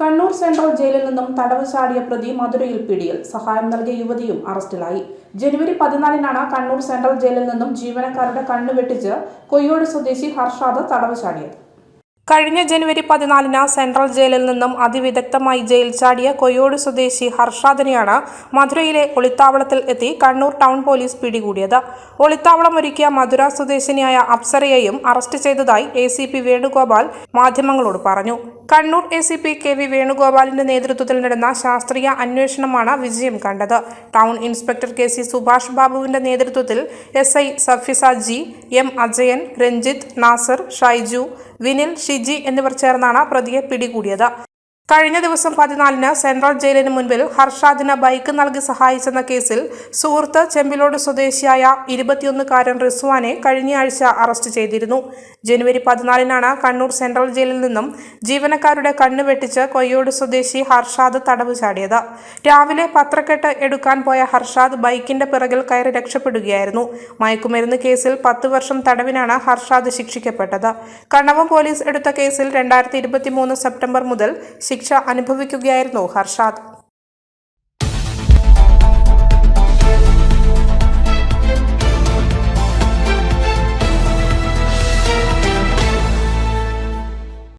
Kannur central ജയിലിൽ നിന്നും തടവ് ചാടിയ പ്രതി മധുരയിൽ പിടിയിൽ. സഹായം നൽകിയ യുവതിയും അറസ്റ്റിലായി. ജനുവരി പതിനാലിനാണ് കണ്ണൂർ സെൻട്രൽ ജയിലിൽ നിന്നും ജീവനക്കാരുടെ കണ്ണുവെട്ടിച്ച് കൊയ്യോട് സ്വദേശി ഹർഷാദ് തടവ് ചാടിയത്. കഴിഞ്ഞ ജനുവരി പതിനാലിന് സെൻട്രൽ ജയിലിൽ നിന്നും അതിവിദഗ്ധമായി ജയിൽ ചാടിയ കൊയ്യോട് സ്വദേശി ഹർഷാദിനെയാണ് മധുരയിലെ ഒളിത്താവളത്തിൽ എത്തി കണ്ണൂർ ടൗൺ പോലീസ് പിടികൂടിയത്. ഒളിത്താവളം ഒരുക്കിയ മധുര സ്വദേശിനിയായ അപ്സരയെയും അറസ്റ്റ് ചെയ്തതായി എ വേണുഗോപാൽ മാധ്യമങ്ങളോട് പറഞ്ഞു. Kannur A C P K V വേണുഗോപാലിന്റെ നേതൃത്വത്തിൽ നടന്ന ശാസ്ത്രീയ അന്വേഷണമാണ് വിജയം കണ്ടത്. Town inspector K C Subhash ബാബുവിന്റെ നേതൃത്വത്തിൽ S I Safisa G M Ajayan Ranjith Nasar Shaiju Vinil Shiji എന്നിവർ ചേർന്നാണ് പ്രതിയെ പിടികൂടിയത്. കഴിഞ്ഞ ദിവസം പതിനാലിന് സെൻട്രൽ ജയിലിന് മുൻപിൽ ഹർഷാദിന് ബൈക്ക് നൽകി സഹായിച്ചെന്ന കേസിൽ സുഹൃത്ത് ചെമ്പിലോട് സ്വദേശിയായ ഇരുപത്തിയൊന്നുകാരൻ റിസ്വാനെ കഴിഞ്ഞയാഴ്ച അറസ്റ്റ് ചെയ്തിരുന്നു. ജനുവരി പതിനാലിനാണ് കണ്ണൂർ സെൻട്രൽ ജയിലിൽ നിന്നും ജീവനക്കാരുടെ കണ്ണു വെട്ടിച്ച് കൊയ്യോട് സ്വദേശി ഹർഷാദ് തടവ് ചാടിയത്. രാവിലെ പത്രക്കെട്ട് എടുക്കാൻ പോയ ഹർഷാദ് ബൈക്കിന്റെ പിറകിൽ കയറി രക്ഷപ്പെടുകയായിരുന്നു. മയക്കുമരുന്ന് കേസിൽ പത്ത് വർഷം തടവിനാണ് ഹർഷാദ് ശിക്ഷിക്കപ്പെട്ടത്. കണ്ണവം പോലീസ് എടുത്ത കേസിൽ രണ്ടായിരത്തി സെപ്റ്റംബർ മുതൽ ശിക്ഷ അനുഭവിക്കുകയായിരുന്നു ഹർഷാദ്.